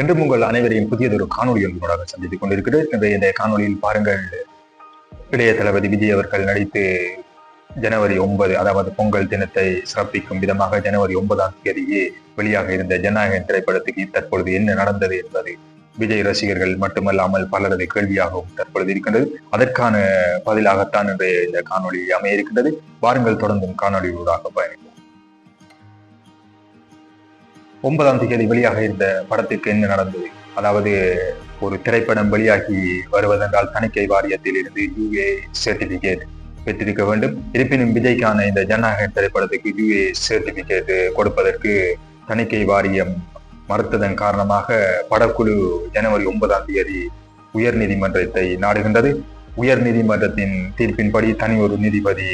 என்றும் உங்கள் அனைவரையும் புதியதொரு காணொலி ஒன்றாக சந்தித்துக் கொண்டிருக்கிறது. இன்றைய இந்த காணொலியில் பாருங்கள். இளைய தளபதி விஜய் அவர்கள் நடித்து ஜனவரி ஒன்பது அதாவது பொங்கல் தினத்தை சிறப்பிக்கும் விதமாக ஜனவரி ஒன்பதாம் தேதியே வெளியாக இருந்த ஜனநாயகன் திரைப்படத்துக்கு தற்பொழுது என்ன நடந்தது என்பது விஜய் ரசிகர்கள் மட்டுமல்லாமல் பலரது கேள்வியாகவும் தற்பொழுது இருக்கின்றது. அதற்கான பதிலாகத்தான் இன்றைய இந்த காணொலி அமைய இருக்கின்றது. வாருங்கள் தொடர்ந்தும் காணொலியூடாக பயணிப்போம். ஒன்பதாம் தேதி வெளியாக இருந்த படத்திற்கு என்ன நடந்தது? அதாவது ஒரு திரைப்படம் வெளியாகி வருவதென்றால் தணிக்கை வாரியத்தில் இருந்து யூஏ சர்டிபிகேட் பெற்றிருக்க வேண்டும். இருப்பினும் விஜய்க்கான இந்த ஜனநாயக திரைப்படத்துக்கு யூஏ சர்டிபிகேட் கொடுப்பதற்கு தணிக்கை வாரியம் மறுத்ததன் காரணமாக படக்குழு ஜனவரி ஒன்பதாம் தேதி உயர் நீதிமன்றத்தை நாடுகின்றது. உயர் நீதிமன்றத்தின் தீர்ப்பின்படி தனி ஒரு நீதிபதி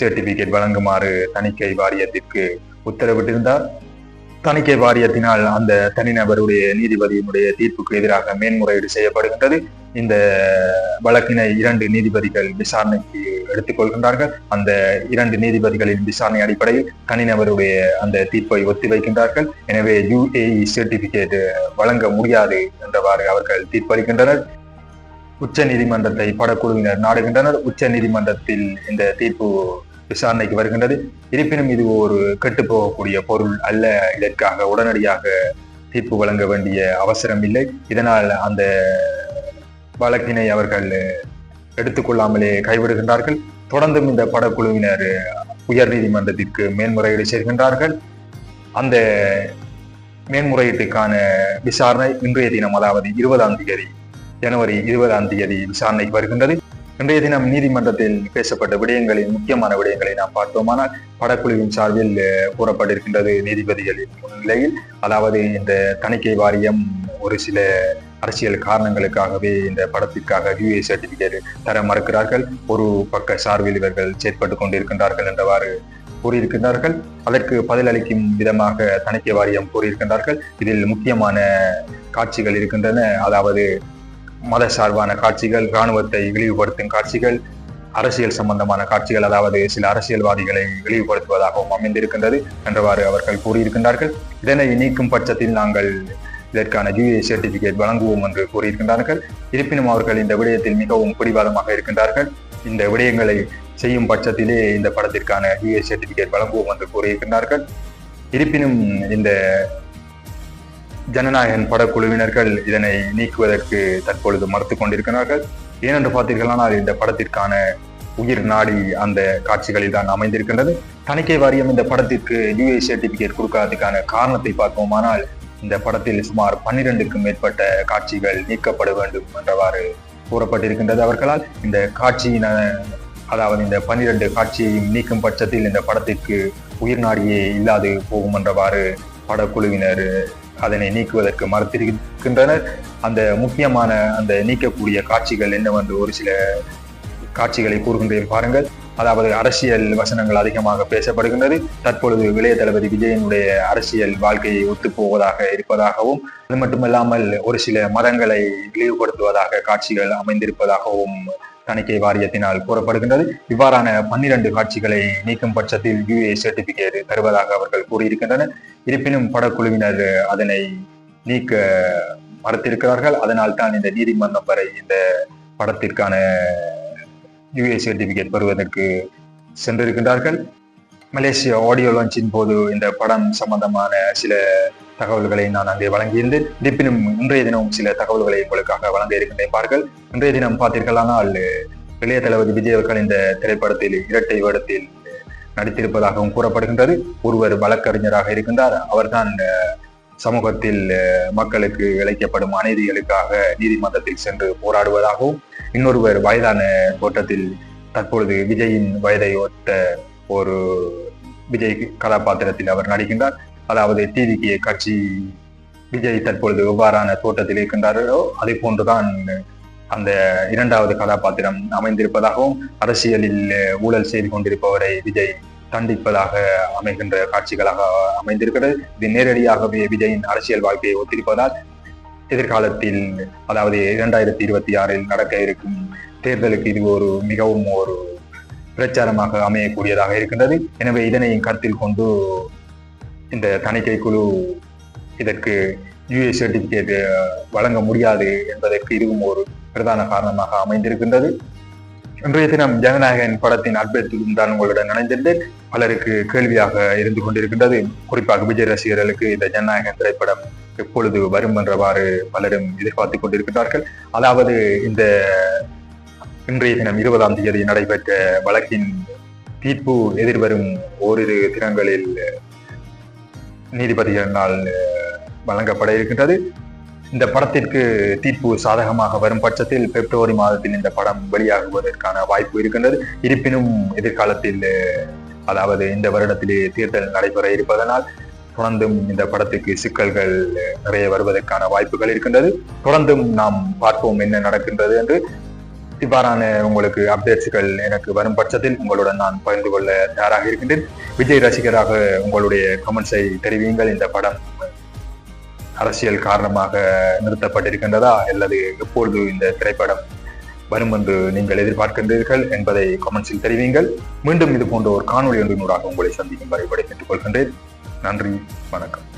சர்டிபிகேட் வழங்குமாறு தணிக்கை வாரியத்திற்கு உத்தரவிட்டிருந்தார். தணிக்கை வாரியத்தினால் அந்த தனிநபருடைய நீதிபதியினுடைய தீர்ப்புக்கு எதிராக மேன்முறையீடு செய்யப்படுகின்றது. இந்த வழக்கினை இரண்டு நீதிபதிகள் விசாரணைக்கு எடுத்துக்கொள்கின்றார்கள் அந்த இரண்டு நீதிபதிகளின் விசாரணை அடிப்படையில் தனிநபருடைய அந்த தீர்ப்பை ஒத்திவைக்கின்றார்கள் எனவே யுஏஇ சர்டிபிகேட் வழங்க முடியாது என்றவாறு அவர்கள் தீர்ப்பளிக்கின்றனர். உச்ச நீதிமன்றத்தை படக்குழுவினர் நாடுகின்றனர். உச்ச நீதிமன்றத்தில் இந்த தீர்ப்பு விசாரணைக்கு வருகின்றது. இருப்பினும் இது ஒரு கெட்டு போகக்கூடிய பொருள் அல்ல. இதற்காக உடனடியாக தீர்ப்பு வழங்க வேண்டிய அவசரம் இல்லை. இதனால் அந்த வழக்கினை அவர்கள் எடுத்துக்கொள்ளாமலே கைவிடுகின்றார்கள். தொடர்ந்தும் இந்த படக்குழுவினர் உயர் நீதிமன்றத்திற்கு மேன்முறையீடு செய்கின்றார்கள். அந்த மேன்முறையீட்டுக்கான விசாரணை இன்றைய தினம் அதாவது இருபதாம் தேதி ஜனவரி இருபதாம் தேதி விசாரணைக்கு வருகின்றது. இன்றைய தினம் நீதிமன்றத்தில் பேசப்பட்ட விடயங்களின் முக்கியமான விடயங்களை நாம் பார்த்தோமானால் படக்குழுவின் சார்பில் கூறப்பட்டிருக்கின்றது நீதிபதிகளின் முன்னிலையில். அதாவது இந்த தணிக்கை வாரியம் ஒரு சில அரசியல் காரணங்களுக்காகவே இந்த படத்திற்காக யூஏ சர்டிபிகேட் தர மறுக்கிறார்கள். ஒரு பக்க சார்பில் இவர்கள் செயற்பட்டு கொண்டிருக்கின்றார்கள் என்றவாறு கூறியிருக்கின்றார்கள். அதற்கு பதிலளிக்கும் விதமாக தணிக்கை வாரியம் கூறியிருக்கின்றார்கள். இதில் முக்கியமான காட்சிகள் இருக்கின்றன. அதாவது மத சார்பான காட்சிகள் இராணுவத்தை இழிவுபடுத்தும் காட்சிகள் அரசியல் சம்பந்தமான காட்சிகள் அதாவது சில அரசியல்வாதிகளை இழிவுபடுத்துவதாகவும் அமைந்திருக்கின்றது என்றவாறு அவர்கள் கூறியிருக்கின்றார்கள். இதனை நீக்கும் பட்சத்தில் நாங்கள் இதற்கான யூஏ சர்டிபிகேட் வழங்குவோம் என்று கூறியிருக்கின்றார்கள். இருப்பினும் அவர்கள் இந்த விடயத்தில் மிகவும் பிடிவாதமாக இருக்கின்றார்கள். இந்த விடயங்களை செய்யும் பட்சத்திலே இந்த படத்திற்கான யூஏ சர்டிபிகேட் வழங்குவோம் என்று கூறியிருக்கின்றார்கள். இருப்பினும் இந்த ஜனநாயகன் படக்குழுவினர்கள் இதனை நீக்குவதற்கு தற்பொழுது மறுத்து கொண்டிருக்கிறார்கள். ஏனென்று பார்த்தீர்களானால் இந்த படத்திற்கான உயிர் நாடி அந்த காட்சிகளில் தான் அமைந்திருக்கின்றது. தணிக்கை வாரியம் இந்த படத்திற்கு யூஏ சர்டிபிகேட் கொடுக்காததுக்கான காரணத்தை பார்ப்போமானால் இந்த படத்தில் சுமார் பன்னிரெண்டுக்கும் மேற்பட்ட காட்சிகள் நீக்கப்பட வேண்டும் என்றவாறு கூறப்பட்டிருக்கின்றது அவர்களால். இந்த காட்சியின அதாவது இந்த பன்னிரண்டு காட்சியையும் நீக்கும் பட்சத்தில் இந்த படத்திற்கு உயிர் நாடியே இல்லாது போகும் என்றவாறு படக்குழுவினர் அதனை நீக்குவதற்கு மறுத்திருக்கின்றனர். அந்த முக்கியமான அந்த நீக்கக்கூடிய காட்சிகள் என்னவென்று ஒரு சில காட்சிகளை கூறுகின்றேன் பாருங்கள். அதாவது அரசியல் வசனங்கள் அதிகமாக பேசப்படுகின்றது. தற்பொழுது இளைய தளபதி விஜயனுடைய அரசியல் வாழ்க்கையை ஒத்துப்போவதாக இருப்பதாகவும் அது மட்டுமல்லாமல் ஒரு சில மதங்களை இழிவுபடுத்துவதாக காட்சிகள் அமைந்திருப்பதாகவும் தணிக்கை வாரியத்தினால் கூறப்படுகின்றது இவ்வாறான பன்னிரண்டு காட்சிகளை நீக்கும் பட்சத்தில் யூஏ சர்டிபிகேட் தருவதாக அவர்கள் கூறியிருக்கின்றனர். இருப்பினும் படக்குழுவினர் அதனை நீக்க மறுத்திருக்கிறார்கள். அதனால் தான் இந்த நீதிமன்றம் வரை இந்த படத்திற்கான யூஏ சர்டிபிகேட் பெறுவதற்கு சென்றிருக்கின்றார்கள். மலேசிய ஆடியோ லான்ச்சின் போது இந்த படம் சம்பந்தமான சில தகவல்களை நான் அங்கே வழங்கியிருந்தேன். இருப்பினும் இன்றைய தினம் சில தகவல்களை உங்களுக்காக வழங்க இருக்கின்றேன் பார்கள் இன்றைய தினம் பார்த்தீர்களானால் இளைய தளபதி விஜய் அவர்கள் இந்த திரைப்படத்தில் இரட்டை வேடத்தில் நடித்திருப்பதாகவும் கூறப்படுகின்றது. ஒருவர் வழக்கறிஞராக இருக்கின்றார். அவர்தான் சமூகத்தில் மக்களுக்கு இழைக்கப்படும் அநீதிகளுக்காக நீதிமன்றத்தில் சென்று போராடுவதாகவும் இன்னொருவர் வயதான தோட்டத்தில் தற்பொழுது விஜயின் வயதை ஒத்த ஒரு விஜய் கதாபாத்திரத்தில் அவர் நடிக்கின்றார். அதாவது டிவிக்கு கட்சி விஜய் தற்பொழுது எவ்வாறான தோட்டத்தில் இருக்கின்றாரோ அதே போன்றுதான் அந்த இரண்டாவது கதாபாத்திரம் அமைந்திருப்பதாகவும் அரசியலில் ஊழல் செய்து கொண்டிருப்பவரை விஜய் தண்டிப்பதாக அமைகின்ற காட்சிகளாக அமைந்திருக்கிறது. இது நேரடியாகவே விஜயின் அரசியல் வாழ்க்கையை ஒத்திருப்பதால் எதிர்காலத்தில் அதாவது இரண்டாயிரத்தி இருபத்தி ஆறில் நடக்க இருக்கும் தேர்தலுக்கு இது ஒரு மிகவும் ஒரு பிரச்சாரமாக அமையக்கூடியதாக இருக்கின்றது. எனவே இதனை கருத்தில் கொண்டு இந்த தணிக்கை குழு இதற்கு யூஏ சர்டிபிகேட் வழங்க முடியாது என்பதற்கு இதுவும் ஒரு பிரதான காரணமாக அமைந்திருக்கின்றது. இன்றைய தினம் ஜனநாயகன் படத்தின் அற்புதத்திலும் தான் உங்களுடன் நினைந்திருந்தேன் பலருக்கு கேள்வியாக இருந்து கொண்டிருக்கின்றது. குறிப்பாக விஜய் ரசிகர்களுக்கு இந்த ஜனநாயகன் திரைப்படம் எப்பொழுது வரும் என்றவாறு பலரும் எதிர்பார்த்துக் கொண்டிருக்கிறார்கள் அதாவது இந்த இன்றைய தினம் இருபதாம் தேதி நடைபெற்ற வழக்கின் தீர்ப்பு எதிர்வரும் ஓரிரு தினங்களில் நீதிபதிகளினால் வழங்கப்பட இருக்கின்றது. இந்த படத்திற்கு தீர்ப்பு சாதகமாக வரும் பட்சத்தில் பிப்ரவரி மாதத்தில் இந்த படம் வெளியாகுவதற்கான வாய்ப்பு இருக்கின்றது. இருப்பினும் எதிர்காலத்தில் அதாவது இந்த வருடத்திலே தேர்தல் நடைபெற இருப்பதனால் தொடர்ந்தும் இந்த படத்துக்கு சிக்கல்கள் நிறைய வருவதற்கான வாய்ப்புகள் இருக்கின்றது. தொடர்ந்தும் நாம் பார்ப்போம் என்ன நடக்கின்றது என்று. இவ்வாறான உங்களுக்கு அப்டேட்ஸ்கள் எனக்கு வரும் பட்சத்தில் உங்களுடன் நான் பகிர்ந்து கொள்ள தயாராக இருக்கின்றேன். விஜய் ரசிகராக உங்களுடைய கமெண்ட்ஸை தெரிவியுங்கள். இந்த படம் அரசியல் காரணமாக நிறுத்தப்பட்டிருக்கின்றதா அல்லது எப்பொழுது இந்த திரைப்படம் வரும் என்று நீங்கள் எதிர்பார்க்கின்றீர்கள் என்பதை கமெண்ட்ஸில் தெரிவியுங்கள். மீண்டும் இது போன்ற ஒரு காணொலி ஒன்றினூடாக உங்களை சந்திக்கும் வரை விடைபெற்றுக் கொள்கின்றேன். நன்றி வணக்கம்.